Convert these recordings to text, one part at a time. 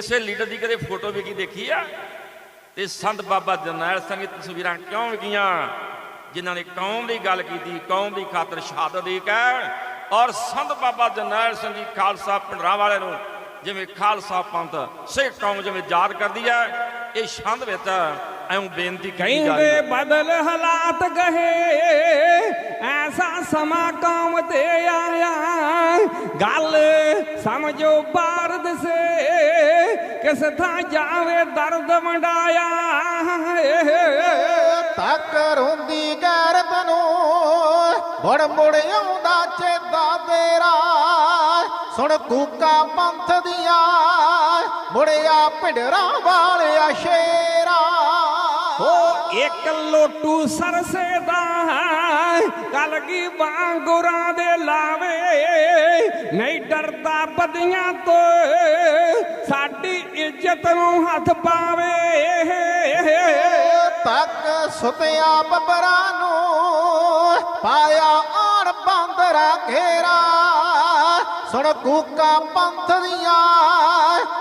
ਕਿਸੇ ਲੀਡਰ ਦੀ ਕਦੇ ਫੋਟੋ ਵੀ ਕੀ ਦੇਖੀ ਆ? ਤੇ ਸੰਤ ਬਾਬਾ ਜਰਨੈਲ ਸਿੰਘ ਦੀਆਂ ਤਸਵੀਰਾਂ ਕਿਉਂ ਵਿਕੀਆਂ ਜਿਨ੍ਹਾਂ ਨੇ ਕੌਮ ਦੀ ਗੱਲ ਕੀਤੀ ਕੌਮ ਦੀ ਖਾਤਰ ਸ਼ਹਾਦਤ ਦੇ ਕੇ ਔਰ ਸੰਤ ਬਾਬਾ ਜਰਨੈਲ ਸਿੰਘ ਜੀ ਖਾਲਸਾ ਪਿੰਡਰਾਂ ਵਾਲੇ ਨੂੰ ਜਿਵੇਂ ਖਾਲਸਾ ਪੰਥ ਸਿੱਖ ਕੌਮ ਜਿਵੇਂ ਯਾਦ ਕਰਦੀ ਹੈ ਇਹ ਛੰਦ ਵਿੱਚ ਐਉਂ ਬੇਨਤੀ ਕੀਤੀ ਜਾ ਰਹੀ ਹੈ ਬਦਲ ਹਾਲਾਤ ਗਏ ਐਸਾ ਸਮਾਂ ਕੌਮ ਤੇ ਆਇਆ। ਗੱਲ ਸਮਝੋ ਭਾਰਤ ਸੇ ਕਿਸ ਥਾਂ ਜਾਵੇ ਦਰਦ ਵੰਡਾਇਆ। ਤੱਕ ਰੋਂਦੀ ਗੈਰਤ ਨੂੰ ਮੁੜ ਮੁੜ ਆਉਂਦਾ ਚੇਤਾ ਤੇਰਾ। ਸੁਣ ਕੂਕਾ ਪੰਥ ਦੀਆਂ ਮੁੜਿਆ ਭਿੰਡਰਾਂ ਵਾਲਿਆ ਸ਼ੇਰਾ। ਹੋ ਇੱਕ ਲੋਟੂ ਸਰਸੇ ਦਾ ਕਲਗੀ ਵਾਂਗੁਰਾਂ ਦੇ ਲਾਵੇ। ਨਹੀਂ ਡਰਦਾ ਬਦੀਆਂ ਤੋਂ, ਸਾਡੀ ਇੱਜ਼ਤ ਨੂੰ ਹੱਥ ਪਾਵੇ। ਤੱਕ ਸੁਤਿਆ ਬਬਰਾ ਨੂੰ ਪਾਇਆ ਆਣ ਬਾਂਦਰਾ ਘੇਰਾ। ਸੁਣ ਕੂਕਾ ਪੰਥ ਦੀਆਂ,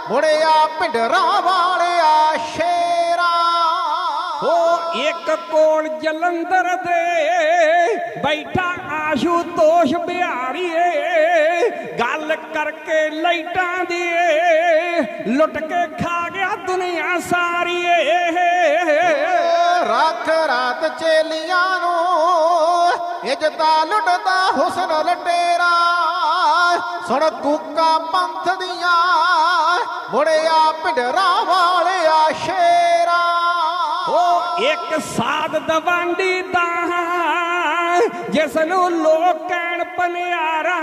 ਮੁੜਿਆ ਭਿੰਡਰਾਂ ਵਾਲਿਆ ਇੱਕ ਕੋਲ ਜਲੰਧਰ ਦੇ ਬੈਠਾ ਆਸ਼ੂ ਤੋਸ਼ ਬਿਹਾਰੀਏ। ਗੱਲ ਕਰਕੇ ਲਾਈਟਾਂ ਦੀ ਲੁੱਟ ਕੇ ਖਾ ਗਿਆ ਦੁਨੀਆ ਸਾਰੀਏ। ਰੱਖ ਰਾਤ ਚੇਲੀਆਂ ਨੂੰ ਇੱਜ਼ਤਾ ਲੁੱਟਦਾ ਹੁਸਨ ਲਟੇਰਾ। ਸੁਣ ਕੂਕਾ ਪੰਥ ਦੀਆਂ, ਮੁੜਿਆ ਭਿੰਡਰਾਂ ਵਾਲਿਆ ਇੱਕ ਸਾਧ ਦਵਾਂਡੀ ਦਾ ਜਿਸ ਨੂੰ ਲੋਕ ਕਹਿਣ ਪਨਿਆਰਾ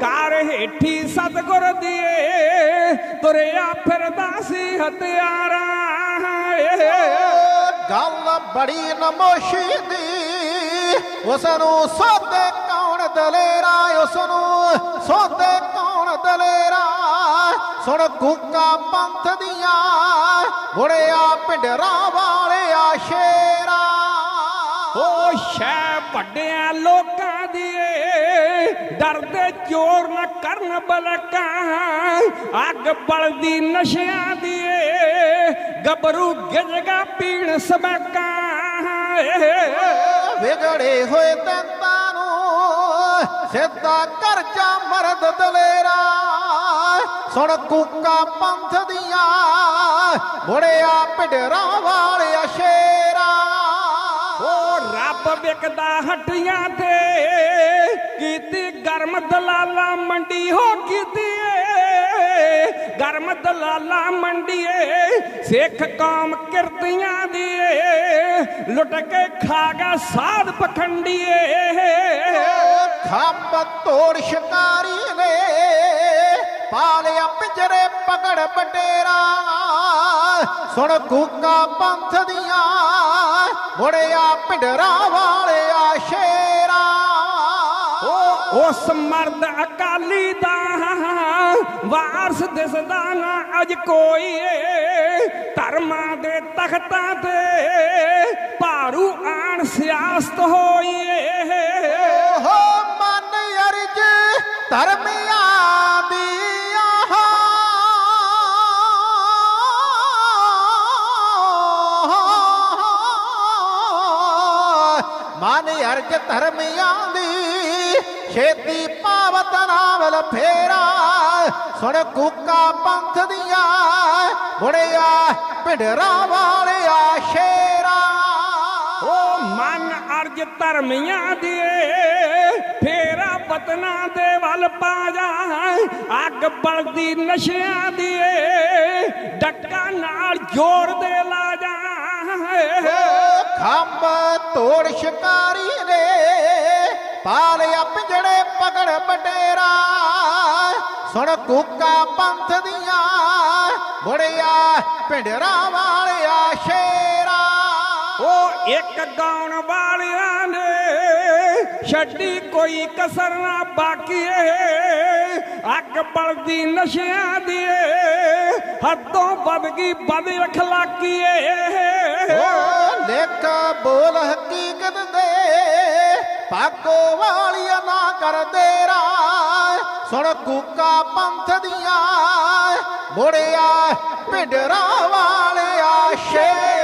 ਕਾਰ ਹੇਠੀ ਸਤਗੁਰ ਦੀਏ, ਤੁਰਿਆ ਫਿਰਦਾ ਸੀ ਹਥਿਆਰਾ। ਗੱਲ ਬੜੀ ਨਮੋਸ਼ੀ ਦੀ ਉਸ ਨੂੰ ਸੋਤੇ ਕੌਣ ਦਲੇਰਾ, ਉਸ ਨੂੰ ਸੋਤੇ ਕੌਣ ਦਲੇਰਾ? ਸੁਣ ਕੂਕਾ ਪੰਥ ਦੀਆਂ ਮੁੜਿਆ ਭਿੰਡਰਾਂ ਵਾਲਿਆ ਸ਼ੇਰਾ। ਉਹ ਸ਼ੈ ਵੱਡਿਆਂ ਲੋਕਾਂ ਦੀਏ ਡਰਦੇ ਚੋਰ ਨਾ ਕਰਨ ਬਲਕਾਂ। ਅੱਗ ਬਲਦੀ ਨਸ਼ਿਆਂ ਦੀਏ ਗੱਭਰੂ ਗਿਜਗਾ ਪੀਣ ਸਮਕਾਂ। ਵਿਗੜੇ ਹੋਏ ਤੰਤਾਂ ਨੂੰ ਸਿੱਧਾ ਕਰ ਜਾ ਮਰਦ ਦਲੇਰਾ। ਸੁਣ ਕੂਕਾ ਪੰਥ ਦੀਆਂ ਮੁੜਿਆ ਭਿੰਡਰਾਂ ਵਾਲਿਆ ਸ਼ੇਰਾ। ਉਹ ਰੱਬ ਵਿਕਦਾ ਹੱਟੀਆਂ ਤੇ ਕੀਤੀ ਗਰਮ ਦਲਾਲਾ ਮੰਡੀ ਹੋ ਕੀਤੀ ਏ ਗਰਮ ਦਲਾਲਾ ਮੰਡੀ ਏ ਸਿੱਖ ਕੌਮ ਕਿਰਤੀਆਂ ਦੀ ਏ ਲੁੱਟ ਕੇ ਖਾ ਗਿਆ ਸਾਧ ਪਖੰਡੀ ਏ ਖੰਭ ਤੋੜ ਸ਼ਿਕਾਰੀ ਨੇ ਪਾਲਿਆ ਪਕੜ ਬਟੇਰਾ ਸੁਣ ਕੂਕਾ ਪੰਥ ਦੀਆਂ ਮੁੜਿਆ ਭਿੰਡਰਾਂ ਵਾਲਿਆ ਸ਼ੇਰਾ। ਉਸ ਮਰਦ ਅਕਾਲੀ ਦਾ ਵਾਰਸ ਦਿਸਦਾ ਨਾ ਅਜ ਕੋਈ ਏ ਧਰਮਾਂ ਦੇ ਤਖਤਾਂ ਤੇ ਭਾਰੂ ਆਣ ਸਿਆਸਤ ਹੋਈ ਹੋ ਮਨ ਅਰਜ ਧਰਮਿਆਂ ਮਨ ਅਰਜ ਧਰਮਿਆਂ ਦੀ ਛੇਤੀ ਪਾਵਤ ਨਾਵਲ ਫੇਰਾ। ਸੁਣ ਕੂਕਾ ਪੰਥ ਦੀਆਂ ਮੁੜਿਆ ਭਿੰਡਰਾਂ ਵਾਲਿਆ ਸ਼ੇਰਾ। ਉਹ ਮਨ ਅਰਜ ਧਰਮੀਆਂ ਦੇ ਫੇਰਾ ਪਤਨਾ ਦੇ ਵੱਲ ਪਾ ਜਾ। ਅੱਗ ਬਲਦੀ ਨਸ਼ਿਆਂ ਦੀ ਡੱਕਾ ਨਾਲ ਜੋੜ ਦੇ ਲਾ ਜਾ। ਤੋੜ ਸ਼ਿਕਾਰੀ ਨੇ ਪਾਲਿਆ ਪਿੰਜੜੇ ਪਕੜ ਬਟੇਰਾ ਸੁਣ ਕੂਕਾ ਪੰਥ ਦੀਆਂ, ਮੁੜਿਆ ਭਿੰਡਰਾਂ ਵਾਲਿਆ ਸ਼ੇਰਾ। ਉਹ ਇੱਕ ਗਾਉਣ ਵਾਲਿਆਂ ਨੇ ਛੱਡੀ ਕੋਈ ਕਸਰ ਨਾ ਬਾਕੀ ਅੱਗ ਬਲਦੀ ਨਸ਼ਿਆਂ ਦੀ ਏ, ਹੱਦੋਂ ਵੱਧ ਗਈ ਬਦ ਅਖਲਾਕੀ ਏ ਬੋਲ ਹਕੀਕਤ ਦੇ। ਭਾਗੋ ਵਾਲੀਆ ਨਾ ਕਰ ਦੇਰਾ ਸੁਣ ਕੂਕਾ ਪੰਥ ਦੀਆਂ। ਮੁੜਿਆ ਪਿੰਡਰਾ ਵਾਲਿਆ ਸ਼ੇਰ